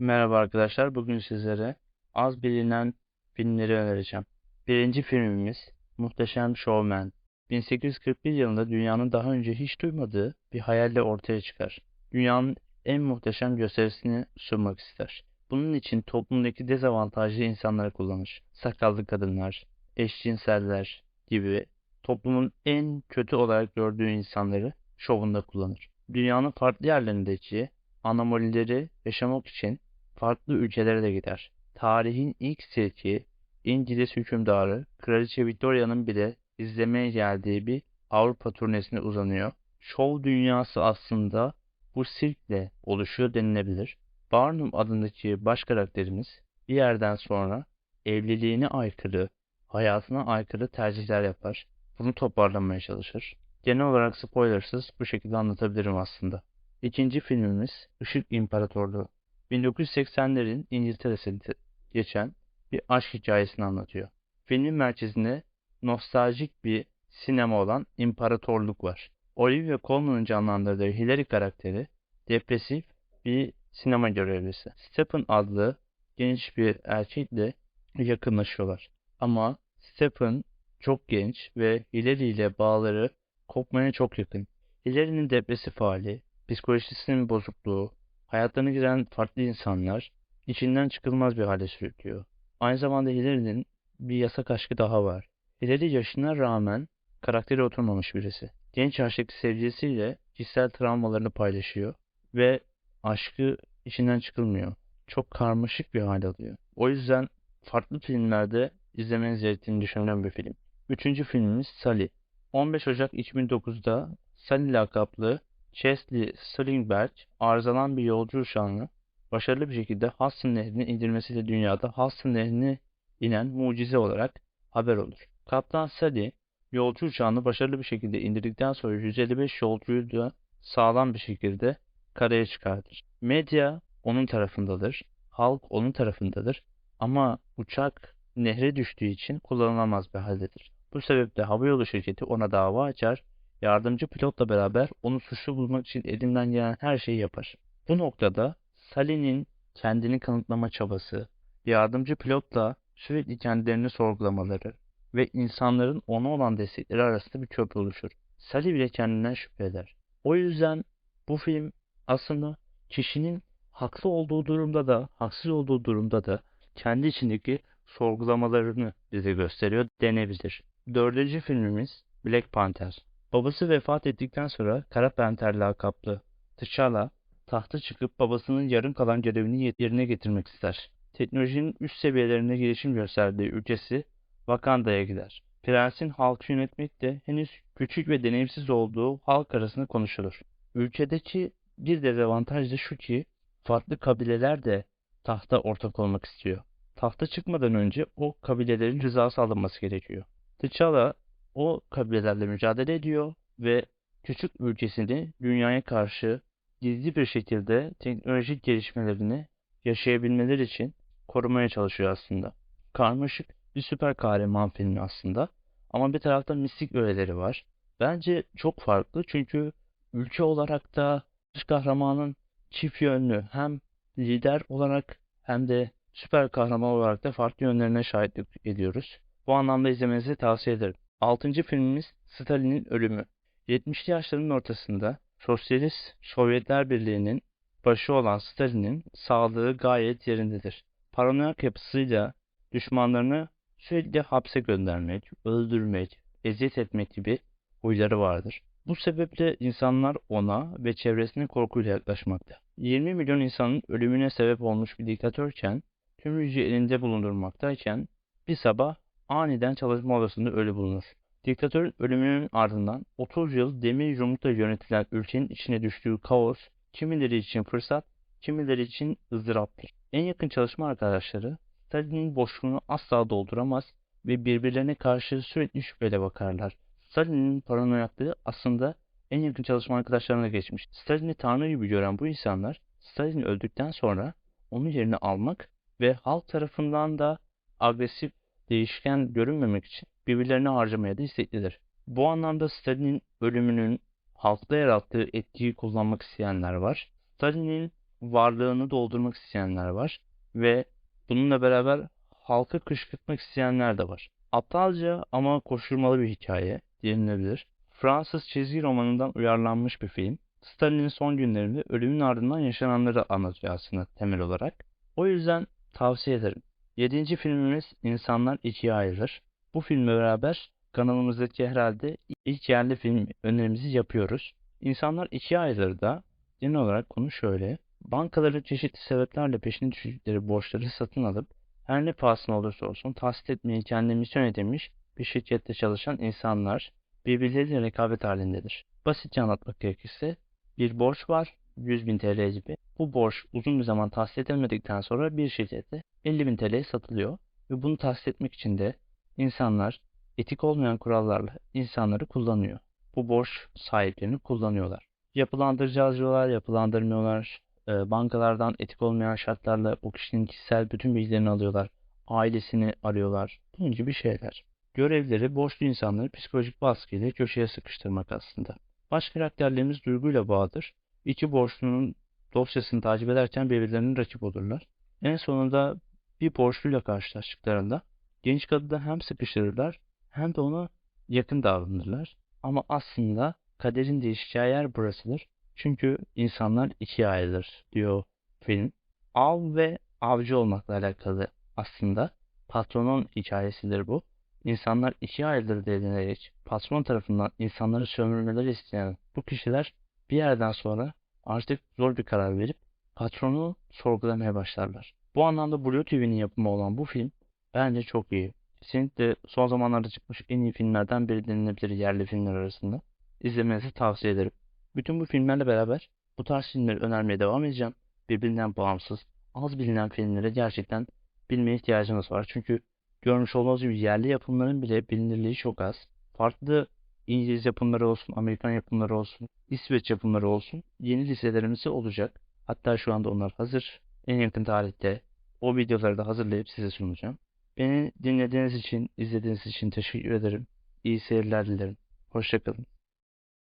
Merhaba arkadaşlar. Bugün sizlere az bilinen filmleri önereceğim. Birinci filmimiz Muhteşem Showman. 1841 yılında dünyanın daha önce hiç duymadığı bir hayalle ortaya çıkar. Dünyanın en muhteşem gösterisini sunmak ister. Bunun için toplumdaki dezavantajlı insanları kullanır. Sakallı kadınlar, eşcinseller gibi toplumun en kötü olarak gördüğü insanları şovunda kullanır. Dünyanın farklı yerlerindeki anomalileri yaşamak için farklı ülkelere de gider. Tarihin ilk sirki İngiliz hükümdarı Kraliçe Victoria'nın bile izlemeye geldiği bir Avrupa turnesine uzanıyor. Şov dünyası aslında bu sirkle oluşuyor denilebilir. Barnum adındaki baş karakterimiz bir yerden sonra evliliğine aykırı, hayatına aykırı tercihler yapar. Bunu toparlamaya çalışır. Genel olarak spoilersız bu şekilde anlatabilirim aslında. İkinci filmimiz Işık İmparatorluğu. 1980'lerin İngiltere'sinde geçen bir aşk hikayesini anlatıyor. Filmin merkezinde nostaljik bir sinema olan İmparatorluk var. Olivia Colman'ın canlandırdığı Hilary karakteri depresif bir sinema görevlisi. Stephen adlı genç bir erkekle yakınlaşıyorlar. Ama Stephen çok genç ve Hilary ile bağları kopmaya çok yakın. Hilary'nin depresif hali, psikolojisinin bozukluğu, hayatlarına giren farklı insanlar içinden çıkılmaz bir hale sürüklüyor. Aynı zamanda Hilary'nin bir yasak aşkı daha var. Hilary yaşına rağmen karakteri oturmamış birisi. Genç yaştaki sevgilisiyle kişisel travmalarını paylaşıyor ve aşkı içinden çıkılmıyor. Çok karmaşık bir hal alıyor. O yüzden farklı filmlerde izlemeniz gerektiğini düşünülen bir film. Üçüncü filmimiz Sally. 15 Ocak 2009'da Sally lakaplı Chesley Slingberg arızalan bir yolcu uçağını başarılı bir şekilde Hudson Nehri'ne indirmesiyle dünyada Hudson Nehri'ne inen mucize olarak haber olur. Kaptan Sally yolcu uçağını başarılı bir şekilde indirdikten sonra 155 yolcuyu da sağlam bir şekilde karaya çıkartır. Medya onun tarafındadır, halk onun tarafındadır ama uçak nehre düştüğü için kullanılamaz bir haldedir. Bu sebeple havayolu şirketi ona dava açar, yardımcı pilotla beraber onu suçlu bulmak için elinden gelen her şeyi yapar. Bu noktada Sally'nin kendini kanıtlama çabası, yardımcı pilotla sürekli kendilerini sorgulamaları ve insanların ona olan destekleri arasında bir köprü oluşur. Sally bile kendinden şüphe eder. O yüzden bu film aslında kişinin haklı olduğu durumda da, haksız olduğu durumda da kendi içindeki sorgulamalarını bize gösteriyor denebilir. Dördüncü filmimiz Black Panther. Babası vefat ettikten sonra Kara Panter lakaplı T'Challa tahta çıkıp babasının yarım kalan görevini yerine getirmek ister. Teknolojinin üst seviyelerinde gelişim gösterdiği ülkesi Wakanda'ya gider. Prensin halkı yönetmekte henüz küçük ve deneyimsiz olduğu halk arasında konuşulur. Ülkedeki bir dezavantaj da şu ki farklı kabileler de tahta ortak olmak istiyor. Tahta çıkmadan önce o kabilelerin rızası alınması gerekiyor. T'Challa o kabilelerle mücadele ediyor ve küçük ülkesini dünyaya karşı gizli bir şekilde teknolojik gelişmelerini yaşayabilmeleri için korumaya çalışıyor aslında. Karmaşık bir süper kahraman filmi aslında ama bir taraftan mistik öğeleri var. Bence çok farklı çünkü ülke olarak da dış kahramanın çift yönlü hem lider olarak hem de süper kahraman olarak da farklı yönlerine şahitlik ediyoruz. Bu anlamda izlemenizi tavsiye ederim. Altıncı filmimiz Stalin'in ölümü. 70'li yaşlarının ortasında Sosyalist Sovyetler Birliği'nin başı olan Stalin'in sağlığı gayet yerindedir. Paranoyak yapısıyla düşmanlarını sürekli hapse göndermek, öldürmek, eziyet etmek gibi huyları vardır. Bu sebeple insanlar ona ve çevresine korkuyla yaklaşmakta. 20 milyon insanın ölümüne sebep olmuş bir diktatörken, tüm gücü elinde bulundurmaktayken bir sabah aniden çalışma odasında ölü bulunur. Diktatörün ölümünün ardından 30 yıl demir yumrukla yönetilen ülkenin içine düştüğü kaos, kimileri için fırsat, kimileri için ızdıraptır. En yakın çalışma arkadaşları Stalin'in boşluğunu asla dolduramaz ve birbirlerine karşı sürekli şüpheyle bakarlar. Stalin'in paranoyaklığı aslında en yakın çalışma arkadaşlarına geçmiş. Stalin'i tanrı gibi gören bu insanlar Stalin öldükten sonra onun yerini almak ve halk tarafından da agresif değişken görünmemek için birbirlerine harcamaya da isteklidir. Bu anlamda Stalin'in ölümünün halkta yarattığı etkiyi kullanmak isteyenler var. Stalin'in varlığını doldurmak isteyenler var ve bununla beraber halka kışkırtmak isteyenler de var. Aptalca ama koşturmalı bir hikaye denilebilir. Fransız çizgi romanından uyarlanmış bir film. Stalin'in son günlerinde ölümün ardından yaşananları anlatıyor aslında temel olarak. O yüzden tavsiye ederim. Yedinci filmimiz İnsanlar İkiye Ayrılır. Bu filmle beraber kanalımızdaki herhalde ilk yerli film önerimizi yapıyoruz. İnsanlar İkiye Ayrılır da genel olarak konu şöyle. Bankaları çeşitli sebeplerle peşine düştükleri borçları satın alıp her ne pahasına olursa olsun tahsil etmeyi kendi misyon edinmiş bir şirkette çalışan insanlar birbirleriyle rekabet halindedir. Basitçe anlatmak gerekirse bir borç var 100 bin TL gibi. Bu borç uzun bir zaman tahsil edilmedikten sonra bir şirkette 50 bin TL'ye satılıyor ve bunu tahsil etmek için de insanlar etik olmayan kurallarla insanları kullanıyor. Bu borç sahiplerini kullanıyorlar. Yapılandıracağız diyorlar, yapılandırmıyorlar. Ee, bankalardan etik olmayan şartlarla o kişinin kişisel bütün bilgilerini alıyorlar. Ailesini arıyorlar. Bunun gibi şeyler. Görevleri borçlu insanları psikolojik baskıyla köşeye sıkıştırmak aslında. Baş karakterlerimiz duyguyla bağlıdır. İki borçlunun dosyasını takip ederken birbirlerinin rakip olurlar. En sonunda bir borçluyla karşılaştıklarında genç kadını hem sıkıştırırlar hem de ona yakın davranırlar. Ama aslında kaderin değişeceği yer burasıdır. Çünkü insanlar ikiye ayrılır diyor film. Av ve avcı olmakla alakalı aslında patronun hikayesidir bu. İnsanlar ikiye ayrılır denilerek patron tarafından insanları sömürmeleri isteyen bu kişiler bir yerden sonra artık zor bir karar verip patronu sorgulamaya başlarlar. Bu anlamda Blue TV'nin yapımı olan bu film bence çok iyi. Kesinlikle son zamanlarda çıkmış en iyi filmlerden biri denilebilir yerli filmler arasında. İzlemenizi tavsiye ederim. Bütün bu filmlerle beraber bu tarz filmleri önermeye devam edeceğim. Birbirinden bağımsız, az bilinen filmleri gerçekten bilmeye ihtiyacımız var. Çünkü görmüş olduğunuz gibi yerli yapımların bile bilinirliği çok az. Farklı İngiliz yapımları olsun, Amerikan yapımları olsun, İsveç yapımları olsun yeni listelerimiz olacak. Hatta şu anda onlar hazır. En yakın tarihte o videoları da hazırlayıp size sunacağım. Beni dinlediğiniz için, izlediğiniz için teşekkür ederim. İyi seyirler dilerim. Hoşçakalın.